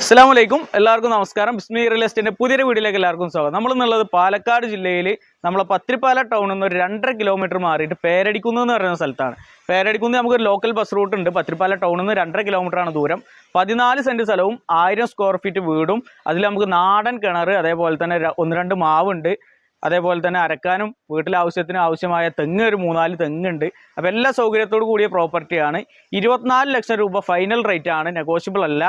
അസ്സാം വലൈക്കും എല്ലാവർക്കും നമസ്കാരം. ബിസ്മി റിയൽ എസ്റ്റേറ്റിന്റെ പുതിയൊരു വീഡിയോയിലേക്ക് എല്ലാവർക്കും സ്വാഗതം. നമ്മൾ എന്നുള്ളത് പാലക്കാട് ജില്ലയിൽ നമ്മളെ പത്രിപ്പാല ടൗണിൽ നിന്ന് ഒരു രണ്ടര കിലോമീറ്റർ മാറിയിട്ട് പേരടിക്കുന്ന് എന്ന് പറയുന്ന സ്ഥലത്താണ്. പേരടിക്കുന്ന് നമുക്കൊരു ലോക്കൽ ബസ് റൂട്ട് ഉണ്ട്. പത്രിപ്പാല ടൗണിൽ നിന്ന് രണ്ടര ആണ് ദൂരം. പതിനാല് സെന്റ് സ്ഥലവും ആയിരം സ്ക്വയർ ഫീറ്റ് വീടും. അതിൽ നമുക്ക് നാടൻ കിണർ അതേപോലെ തന്നെ ഒന്ന് രണ്ട് മാവുണ്ട്. അതേപോലെ തന്നെ അരക്കാനും വീട്ടിലെ ആവശ്യത്തിന് ആവശ്യമായ തെങ്ങ് ഒരു മൂന്നാൽ തെങ്ങുണ്ട്. അപ്പോൾ എല്ലാ സൗകര്യത്തോടു കൂടിയ പ്രോപ്പർട്ടിയാണ് ഇരുപത്തിനാല് ലക്ഷം രൂപ ഫൈനൽ റേറ്റ് ആണ്. നെഗോഷ്യബിൾ അല്ല.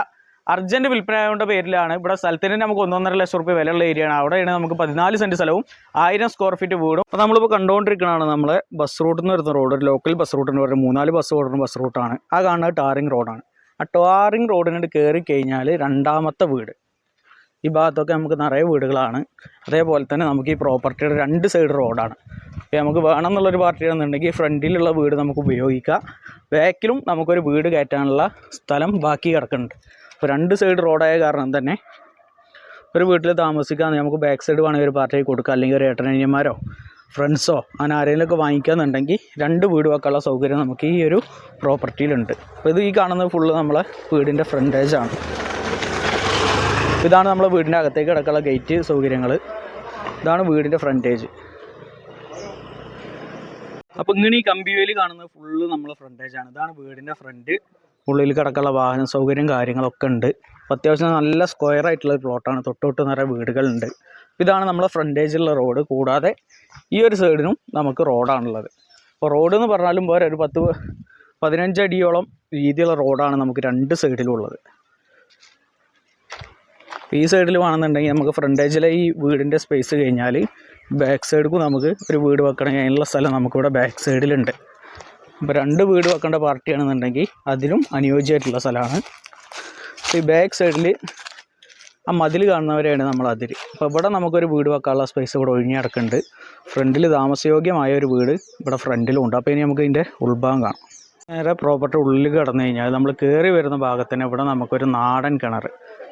അർജന്റ് വിൽപ്പനയുടെ പേരിലാണ് ഇവിടെ സ്ഥലത്തിന് നമുക്ക് ഒന്നൊന്നര ലക്ഷം റുപ്യ വിലയുള്ള ഏരിയയാണ് അവിടെയാണ് നമുക്ക് പതിനാല് സെന്റ് സ്ഥലവും ആയിരം സ്ക്വയർ ഫീറ്റ് വീടും. അപ്പോൾ നമ്മളിപ്പോൾ കണ്ടുകൊണ്ടിരിക്കുന്നതാണ് നമ്മളെ ബസ് റൂട്ടിൽ നിന്ന് വരുന്ന റോഡ് ഒരു ലോക്കൽ ബസ് റൂട്ട് എന്ന് പറയുന്നത് മൂന്നാൽ ബസ് ഓടുന്ന ബസ് റൂട്ടാണ് ആ കാണുന്നത് ടാറിംഗ് റോഡാണ് ആ ടാറിംഗ് റോഡിനോട് കയറി കഴിഞ്ഞാൽ രണ്ടാമത്തെ വീട്. ഈ ഭാഗത്തൊക്കെ നമുക്ക് നിറയെ വീടുകളാണ്. അതേപോലെ തന്നെ നമുക്ക് ഈ പ്രോപ്പർട്ടിയുടെ രണ്ട് സൈഡ് റോഡാണ് അപ്പോൾ നമുക്ക് വേണം എന്നുള്ളൊരു പാർട്ടിയാണെന്നുണ്ടെങ്കിൽ ഫ്രണ്ടിലുള്ള വീട് നമുക്ക് ഉപയോഗിക്കാം. ബാക്കിലും നമുക്കൊരു വീട് കയറ്റാനുള്ള സ്ഥലം ബാക്കി കിടക്കുന്നുണ്ട്. അപ്പോൾ രണ്ട് സൈഡ് റോഡായ കാരണം തന്നെ ഒരു വീട്ടിൽ താമസിക്കാൻ നമുക്ക് ബാക്ക് സൈഡ് വേണമെങ്കിൽ ഒരു പാർട്ടിക്ക് കൊടുക്കാം. അല്ലെങ്കിൽ ഒരു ഏട്ടനനിയന്മാരോ ഫ്രണ്ട്സോ അങ്ങനെ ആരെങ്കിലുമൊക്കെ വാങ്ങിക്കാന്നുണ്ടെങ്കിൽ രണ്ട് വീട് വെക്കാനുള്ള സൗകര്യം നമുക്ക് ഈ ഒരു പ്രോപ്പർട്ടിയിലുണ്ട് അപ്പോൾ ഇത് ഈ കാണുന്നത് ഫുള്ള് നമ്മളെ വീടിന്റെ ഫ്രണ്ടേജാണ് ഇതാണ് നമ്മളെ വീടിന്റെ അകത്തേക്ക് കിടക്കാനുള്ള ഗേറ്റ് സൗകര്യങ്ങൾ ഇതാണ് വീടിന്റെ ഫ്രണ്ടേജ് അപ്പോൾ ഇങ്ങനെ ഈ കമ്പിവേലി കാണുന്നത് ഫുള്ള് നമ്മളെ ഫ്രണ്ടേജ് ആണ്. ഇതാണ് വീടിന്റെ ഫ്രണ്ട് ഉള്ളിൽ കിടക്കാനുള്ള വാഹന സൗകര്യം കാര്യങ്ങളൊക്കെ ഉണ്ട്. അത്യാവശ്യം നല്ല സ്ക്വയർ ആയിട്ടുള്ള ഒരു പ്ലോട്ടാണ് തൊട്ടൊട്ട് നിറയെ വീടുകളുണ്ട്. ഇതാണ് നമ്മളെ ഫ്രണ്ടേജിലുള്ള റോഡ് കൂടാതെ ഈ ഒരു സൈഡിനും നമുക്ക് റോഡാണുള്ളത് അപ്പോൾ റോഡ് എന്ന് പറഞ്ഞാലും പോരാ ഒരു പത്ത് പതിനഞ്ച് അടിയോളം വീതിയുള്ള റോഡാണ് നമുക്ക് രണ്ട് സൈഡിലും ഉള്ളത്. ഈ സൈഡിൽ വേണമെന്നുണ്ടെങ്കിൽ നമുക്ക് ഫ്രണ്ടേജിലെ ഈ വീടിന്റെ സ്പേസ് കഴിഞ്ഞാൽ ബാക്ക് സൈഡിലും നമുക്ക് ഒരു വീട് വെക്കണമെങ്കിൽ അതിനുള്ള സ്ഥലം നമുക്കിവിടെ ബാക്ക് സൈഡിലുണ്ട് അപ്പോൾ രണ്ട് വീട് വെക്കേണ്ട പാർട്ടിയാണെന്നുണ്ടെങ്കിൽ അതിലും അനുയോജ്യമായിട്ടുള്ള സ്ഥലമാണ്. ഈ ബാക്ക് സൈഡിൽ ആ മതിൽ കാണുന്നവരെയാണ് നമ്മൾ അതിൽ അപ്പോൾ ഇവിടെ നമുക്കൊരു വീട് വെക്കാനുള്ള സ്പേസ് ഇവിടെ ഒഴിഞ്ഞ് കിടക്കുന്നുണ്ട്. ഫ്രണ്ടിൽ താമസയോഗ്യമായ ഒരു വീട് ഇവിടെ ഫ്രണ്ടിലും ഉണ്ട്. അപ്പോൾ ഇനി നമുക്ക് ഇതിന്റെ ഉൾഭാഗം കാണാം. നേരെ പ്രോപ്പർട്ടി ഉള്ളിൽ കിടന്നു കഴിഞ്ഞാൽ നമ്മൾ കയറി വരുന്ന ഭാഗത്തിന് ഇവിടെ നമുക്കൊരു നാടൻ കിണർ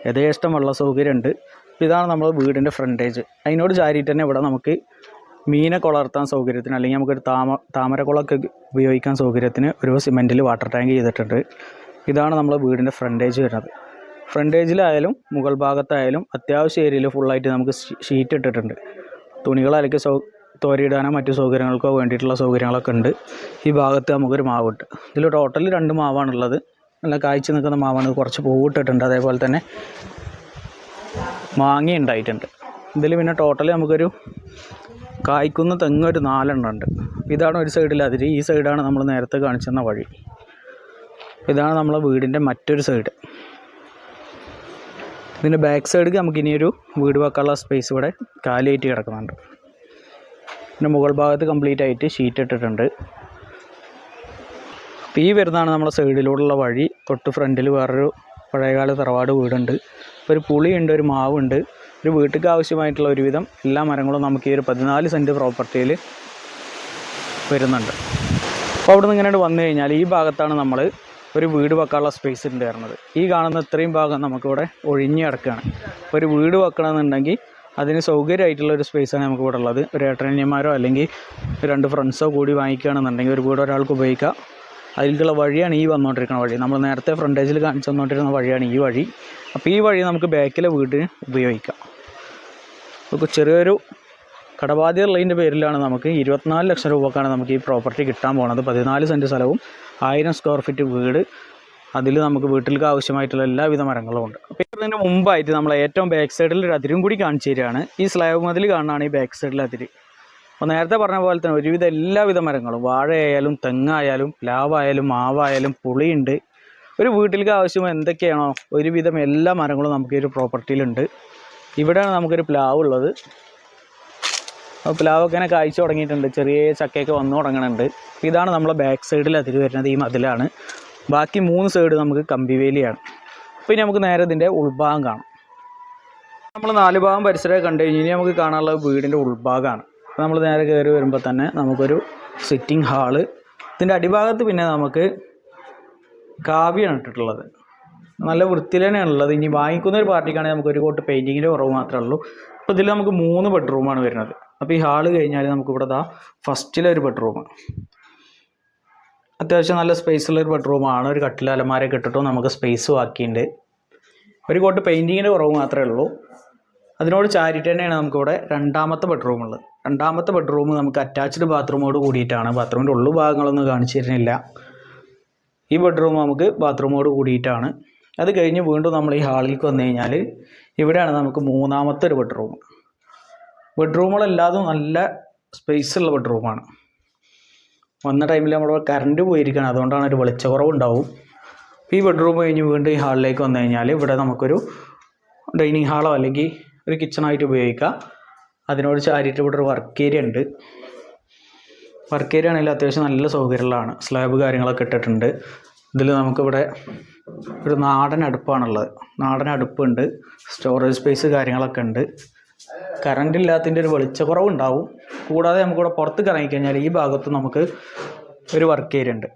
യഥേഷ്ടം വെള്ള സൗകര്യമുണ്ട് ഇതാണ് നമ്മൾ വീടിന്റെ ഫ്രണ്ടേജ് അതിനോട് ചാരിയിട്ട് തന്നെ ഇവിടെ നമുക്ക് മീനെ വളർത്താൻ സൗകര്യത്തിന് അല്ലെങ്കിൽ നമുക്കൊരു താമ താമരക്കുളമൊക്കെ ഉപയോഗിക്കാൻ സൗകര്യത്തിന് ഒരു സിമെന്റിൽ വാട്ടർ ടാങ്ക് ചെയ്തിട്ടുണ്ട്. ഇതാണ് നമ്മൾ വീടിന്റെ ഫ്രണ്ടേജ് വരുന്നത്. ഫ്രണ്ടേജിലായാലും മുകൾ ഭാഗത്തായാലും അത്യാവശ്യ ഏരിയയിൽ ഫുള്ളായിട്ട് നമുക്ക് ഷീറ്റ് ഇട്ടിട്ടുണ്ട്. തുണികൾ അലക്കി സൗ തോരിയിടാനോ മറ്റു സൗകര്യങ്ങൾക്കോ വേണ്ടിയിട്ടുള്ള സൗകര്യങ്ങളൊക്കെ ഉണ്ട്. ഈ ഭാഗത്ത് നമുക്കൊരു മാവുണ്ട്. ഇതിൽ ടോട്ടൽ രണ്ട് മാവാണുള്ളത്. നല്ല കായ്ച്ചു നിൽക്കുന്ന മാവാണ്. കുറച്ച് പൂവിട്ടിട്ടുണ്ട് അതേപോലെ തന്നെ മാങ്ങ ഉണ്ടായിട്ടുണ്ട്. ഇതിൽ പിന്നെ ടോട്ടലി നമുക്കൊരു കായ്ക്കുന്ന തെങ്ങ് ഒരു നാലെണ്ണം ഉണ്ട് ഇതാണ് ഒരു സൈഡിൽ അതിരി. ഈ സൈഡാണ് നമ്മൾ നേരത്തെ കാണിച്ചെന്ന വഴി. ഇതാണ് നമ്മളെ വീടിന്റെ മറ്റൊരു സൈഡ് ഇതിന്റെ ബാക്ക് സൈഡിൽ നമുക്ക് ഇനിയൊരു വീട് വെക്കാനുള്ള സ്പേസ് ഇവിടെ കാലിയായിട്ട് കിടക്കുന്നുണ്ട്. പിന്നെ മുകൾ ഭാഗത്ത് കംപ്ലീറ്റ് ആയിട്ട് ഷീറ്റ് ഇട്ടിട്ടുണ്ട്. അപ്പോൾ ഈ വരുന്നതാണ് നമ്മളെ സൈഡിലൂടെയുള്ള വഴി. തൊട്ട് ഫ്രണ്ടിൽ വേറൊരു പഴയകാല തറവാട് വീടുണ്ട്. ഒരു പുളിയുണ്ട് ഒരു മാവുണ്ട്. ഒരു വീട്ടിലേക്ക് ആവശ്യമായിട്ടുള്ള ഒരുവിധം എല്ലാ മരങ്ങളും നമുക്ക് ഈ ഒരു പതിനാല് സെന്റ് പ്രോപ്പർട്ടിയിൽ വരുന്നുണ്ട്. അപ്പോൾ അവിടെ നിന്ന് ഇങ്ങനെ വന്നു കഴിഞ്ഞാൽ ഈ ഭാഗത്താണ് നമ്മൾ ഒരു വീട് വെക്കാനുള്ള സ്പേസ് ഉണ്ട് വരുന്നത് ഈ കാണുന്ന ഇത്രയും ഭാഗം നമുക്കിവിടെ ഒഴിഞ്ഞു കിടക്കുകയാണ്. അപ്പോൾ ഒരു വീട് വെക്കണമെന്നുണ്ടെങ്കിൽ അതിന് സൗകര്യമായിട്ടുള്ള ഒരു സ്പേസാണ് നമുക്ക് ഇവിടെ ഉള്ളത്. ഒരു ഏട്ടനിയന്മാരോ അല്ലെങ്കിൽ രണ്ട് ഫ്രണ്ട്സോ കൂടി വാങ്ങിക്കുകയാണെന്നുണ്ടെങ്കിൽ ഒരു വീട് ഒരാൾക്ക് ഉപയോഗിക്കാം. അതിലേക്കുള്ള വഴിയാണ് ഈ വന്നുകൊണ്ടിരിക്കുന്ന വഴി. നമ്മൾ നേരത്തെ ഫ്രണ്ടേജിൽ കാണിച്ചു വന്നുകൊണ്ടിരുന്ന വഴിയാണ് ഈ വഴി. അപ്പോൾ ഈ വഴി നമുക്ക് ബാക്കിലെ വീടിന് ഉപയോഗിക്കാം. ഇപ്പോൾ ചെറിയൊരു കടബാധ്യത ലൈന്റെ പേരിലാണ് നമുക്ക് ഇരുപത്തിനാല് ലക്ഷം രൂപക്കാണ് നമുക്ക് ഈ പ്രോപ്പർട്ടി കിട്ടാൻ പോകുന്നത് പതിനാല് സെന്റ് സ്ഥലവും ആയിരം സ്ക്വയർ ഫീറ്റ് വീട്. അതിൽ നമുക്ക് വീട്ടിലേക്ക് ആവശ്യമായിട്ടുള്ള എല്ലാവിധ മരങ്ങളും ഉണ്ട്. അപ്പോൾ ഇതിന് മുമ്പായിട്ട് നമ്മൾ ഏറ്റവും ബാക്ക് സൈഡിൽ ഒരു അതിരും കൂടി കാണിച്ചു തരികയാണ്. ഈ സ്ലാബ് മതിൽ കാണാണ് ഈ ബാക്ക് സൈഡിലെ അതിര്. അപ്പോൾ നേരത്തെ പറഞ്ഞ പോലെ തന്നെ ഒരുവിധ എല്ലാവിധ മരങ്ങളും വാഴയായാലും തെങ്ങായാലും പ്ലാവായാലും മാവായാലും പുളിയുണ്ട്. ഒരു വീട്ടിലേക്ക് ആവശ്യം എന്തൊക്കെയാണോ ഒരുവിധം എല്ലാ മരങ്ങളും നമുക്ക് ഈ ഒരു പ്രോപ്പർട്ടിയിലുണ്ട് ഇവിടെയാണ് നമുക്കൊരു പ്ലാവ് ഉള്ളത്. പ്ലാവൊക്കെ ഇങ്ങനെ കായ്ച്ചു തുടങ്ങിയിട്ടുണ്ട്. ചെറിയ ചക്കയൊക്കെ വന്നു തുടങ്ങുന്നുണ്ട് ഇതാണ് നമ്മളെ ബാക്ക് സൈഡിൽ അതിൽ വരുന്നത് ഈ മതിലാണ്. ബാക്കി മൂന്ന് സൈഡ് നമുക്ക് കമ്പിവേലിയാണ്. അപ്പോൾ ഇനി നമുക്ക് നേരെ ഇതിന്റെ ഉൾഭാഗം കാണാം. നമ്മൾ നാല് ഭാഗം പരിസരമൊക്കെ കണ്ടു കഴിഞ്ഞ് ഇനി നമുക്ക് കാണാനുള്ളത് വീടിന്റെ ഉൾഭാഗമാണ്. അപ്പോൾ നമ്മൾ നേരെ കയറി വരുമ്പോൾ തന്നെ നമുക്കൊരു സിറ്റിംഗ് ഹാൾ ഇതിന്റെ അടിഭാഗത്ത് പിന്നെ നമുക്ക് കാവ്യാണ് ഇട്ടിട്ടുള്ളത്. നല്ല വൃത്തിയിൽ തന്നെയാണ് ഉള്ളത് ഇനി വാങ്ങിക്കുന്ന ഒരു പാർട്ടിക്കാണെങ്കിൽ നമുക്ക് ഒരു കോട്ട് പെയിന്റിങ്ങിന്റെ കുറവ് മാത്രമേ ഉള്ളൂ. അപ്പോൾ ഇതിൽ നമുക്ക് മൂന്ന് ബെഡ്റൂമാണ് വരുന്നത്. അപ്പോൾ ഈ ഹാൾ കഴിഞ്ഞാൽ നമുക്ക് ഇവിടെ ദാ ഫസ്റ്റിലെ ഒരു ബെഡ്റൂം അത്യാവശ്യം നല്ല സ്പേസ് ഉള്ള ഒരു ബെഡ്റൂമാണ് ഒരു കട്ടിൽ അലമാരയൊക്കെ ഇട്ടിട്ടും നമുക്ക് സ്പേസ് ബാക്കിയുണ്ട് ഒരു കോട്ട് പെയിന്റിങ്ങിന്റെ കുറവ് മാത്രമേ ഉള്ളൂ. അതിനോട് ചാരിറ്റി തന്നെയാണ് നമുക്കിവിടെ രണ്ടാമത്തെ ബെഡ്റൂം ഉള്ളത്. രണ്ടാമത്തെ ബെഡ്റൂം നമുക്ക് അറ്റാച്ച്ഡ് ബാത്റൂമോട് കൂടിയിട്ടാണ്. ബാത്റൂമിന്റെ ഉള്ളു ഭാഗങ്ങളൊന്നും കാണിച്ചു തരുന്നില്ല. ഈ ബെഡ്റൂം നമുക്ക് ബാത്റൂമോട് കൂടിയിട്ടാണ്. അത് കഴിഞ്ഞ് വീണ്ടും നമ്മൾ ഈ ഹാളിലേക്ക് വന്നു കഴിഞ്ഞാൽ ഇവിടെയാണ് നമുക്ക് മൂന്നാമത്തെ ഒരു ബെഡ്റൂം ബെഡ്റൂമുകളെല്ലാതും നല്ല സ്പേസ് ഉള്ള ബെഡ്റൂമാണ് വന്ന ടൈമിൽ നമ്മൾ കറണ്ട് പോയിരിക്കുകയാണ് അതുകൊണ്ടാണ് ഒരു വെളിച്ചക്കുറവുണ്ടാവും. ഈ ബെഡ്റൂം കഴിഞ്ഞ് വീണ്ടും ഈ ഹാളിലേക്ക് വന്നു കഴിഞ്ഞാൽ ഇവിടെ നമുക്കൊരു ഡൈനിങ് ഹാളോ അല്ലെങ്കിൽ ഒരു കിച്ചണായിട്ട് ഉപയോഗിക്കാം. അതിനോട് ചാരിയിട്ട് ഇവിടെ ഒരു വർക്ക് ഏരിയ ഉണ്ട്. വർക്ക് ഏരിയ ആണെങ്കിൽ അത്യാവശ്യം നല്ല സൗകര്യമുള്ളതാണ്. സ്ലാബ് കാര്യങ്ങളൊക്കെ ഇട്ടിട്ടുണ്ട്. ഇതിൽ നമുക്കിവിടെ ഒരു നാടൻ അടുപ്പാണുള്ളത്. നാടൻ അടുപ്പുണ്ട്. സ്റ്റോറേജ് സ്പേസ് കാര്യങ്ങളൊക്കെ ഉണ്ട്. കറണ്ട് ഇല്ലാത്തതിന്റെ ഒരു വെളിച്ചക്കുറവുണ്ടാവും. കൂടാതെ നമുക്കിവിടെ പുറത്ത് ഇറങ്ങിക്കഴിഞ്ഞാൽ ഈ ഭാഗത്ത് നമുക്ക് ഒരു വർക്ക് ഏരിയ ഉണ്ട്.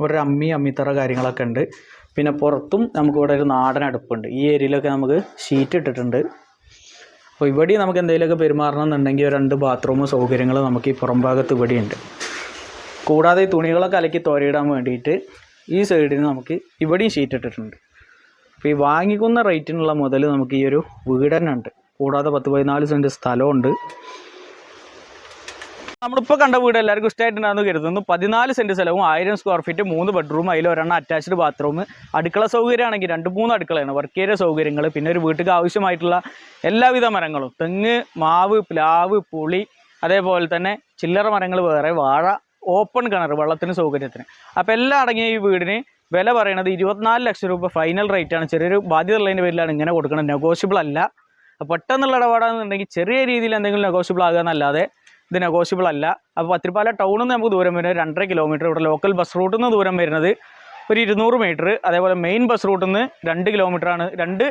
ഇവിടെ ഒരു അമ്മി അമ്മിത്തറ കാര്യങ്ങളൊക്കെ ഉണ്ട്. പിന്നെ പുറത്തും നമുക്കിവിടെ ഒരു നാടൻ അടുപ്പുണ്ട്. ഈ ഏരിയയിലൊക്കെ നമുക്ക് ഷീറ്റ് ഇട്ടിട്ടുണ്ട്. അപ്പോൾ ഇവിടെ നമുക്ക് എന്തെങ്കിലുമൊക്കെ പെരുമാറണം എന്നുണ്ടെങ്കിൽ രണ്ട് ബാത്റൂം സൗകര്യങ്ങളും നമുക്ക് ഈ പുറം ഭാഗത്ത് ഇവിടെയുണ്ട്. കൂടാതെ തുണികളൊക്കെ അലക്കി തോരയിടാൻ വേണ്ടിയിട്ട് ഈ സൈഡിന് നമുക്ക് ഇവിടെയും ഷീറ്റ് ഇട്ടിട്ടുണ്ട്. അപ്പോൾ ഈ വാങ്ങിക്കുന്ന റേറ്റിനുള്ള മുതൽ നമുക്ക് ഈ ഒരു വീട് തന്നെ ഉണ്ട് കൂടാതെ പത്ത് പതിനാല് സെന്റ് സ്ഥലമുണ്ട്. നമ്മളിപ്പോൾ കണ്ട വീട് എല്ലാവർക്കും ഇഷ്ടമായിട്ടുണ്ടാകുന്നു കരുതുന്നു. പതിനാല് സെന്റ് സ്ഥലവും ആയിരം സ്ക്വയർ ഫീറ്റ് മൂന്ന് ബെഡ്റൂം അതിൽ ഒരെണ്ണം അറ്റാച്ച്ഡ് ബാത്റൂം അടുക്കള സൗകര്യമാണെങ്കിൽ രണ്ട് മൂന്ന് അടുക്കളയാണ്. വർക്ക് ഏരിയ സൗകര്യങ്ങൾ പിന്നെ ഒരു വീട്ടിലേക്ക് ആവശ്യമായിട്ടുള്ള എല്ലാവിധ മരങ്ങളും. തെങ്ങ് മാവ് പ്ലാവ് പുളി അതേപോലെ തന്നെ ചില്ലറ മരങ്ങൾ വേറെ വാഴ ഓപ്പൺ കിണർ വെള്ളത്തിന് സൗകര്യത്തിന്. അപ്പോൾ എല്ലാം അടങ്ങിയ ഈ വീടിന് വില പറയണത് ഇരുപത്തിനാല് ലക്ഷം രൂപ ഫൈനൽ റേറ്റ് ആണ്. ചെറിയൊരു ബാധ്യത ഉള്ളതിന്റെ പേരിലാണ് ഇങ്ങനെ കൊടുക്കുന്നത് നെഗോഷ്യബിൾ അല്ല. പെട്ടെന്നുള്ള ഇടപാടാണെന്നുണ്ടെങ്കിൽ ചെറിയ രീതിയിൽ എന്തെങ്കിലും നെഗോഷ്യബിൾ ആകുക ഇത് നെഗോഷ്യബിൾ അല്ല. അപ്പോൾ പത്തിരിപ്പാല ടൗണിൽ നിന്ന് നമുക്ക് ദൂരം വരുന്നത് രണ്ടര കിലോമീറ്റർ ഇവിടെ ലോക്കൽ ബസ് റൂട്ടിൽ നിന്ന് ദൂരം വരുന്നത് ഒരു ഇരുന്നൂറ് മീറ്റർ അതേപോലെ മെയിൻ ബസ് റൂട്ടിൽ നിന്ന് രണ്ട് കിലോമീറ്ററാണ് രണ്ട്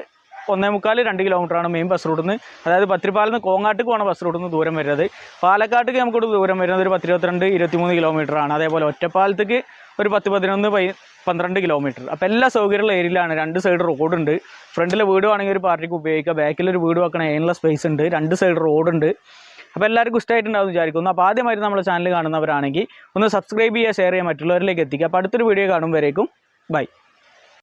ഒന്നേ മുക്കാൽ രണ്ട് കിലോമീറ്ററാണ് മെയിൻ ബസ് റൂട്ടിൽ നിന്ന് അതായത് പത്തിരിപ്പാലിൽ നിന്ന് കോങ്ങാട്ടേക്ക് പോകണ ബസ് റൂട്ടിൽ നിന്ന് ദൂരം വരുന്നത്. പാലക്കാട്ടേക്ക് നമുക്കൊരു ദൂരം വരുന്നത് ഒരു പത്തിരുപത്തിരണ്ട് ഇരുപത്തിമൂന്ന് കിലോമീറ്ററാണ്. അതേപോലെ ഒറ്റപ്പാലത്തേക്ക് ഒരു പത്ത് പതിനൊന്ന് പൈ പന്ത്രണ്ട് കിലോമീറ്റർ. അപ്പോൾ എല്ലാ സൗകര്യമുള്ള ഏരിയയിലാണ്. രണ്ട് സൈഡ് റോഡുണ്ട് ഫ്രണ്ടിൽ വീട് വേണമെങ്കിൽ ഒരു പാർട്ടിക്ക് ഉപയോഗിക്കുക ബാക്കിൽ ഒരു വീട് വെക്കണ അതിനുള്ള സ്പേസ് ഉണ്ട്. രണ്ട് സൈഡ് റോഡുണ്ട് അപ്പോൾ എല്ലാവർക്കും ഇഷ്ടമായിട്ടുണ്ടാവും വിചാരിക്കുന്നു. അപ്പോൾ ആദ്യമായിട്ട് നമ്മുടെ ചാനൽ കാണുന്നവരാണെങ്കിൽ ഒന്ന് സബ്സ്ക്രൈബ് ചെയ്യുക ഷെയർ ചെയ്യുക മറ്റുള്ളവരിലേക്ക് എത്തിക്കുക. അപ്പോൾ അടുത്തൊരു വീഡിയോ കാണുമ്പോഴേക്കും ബൈ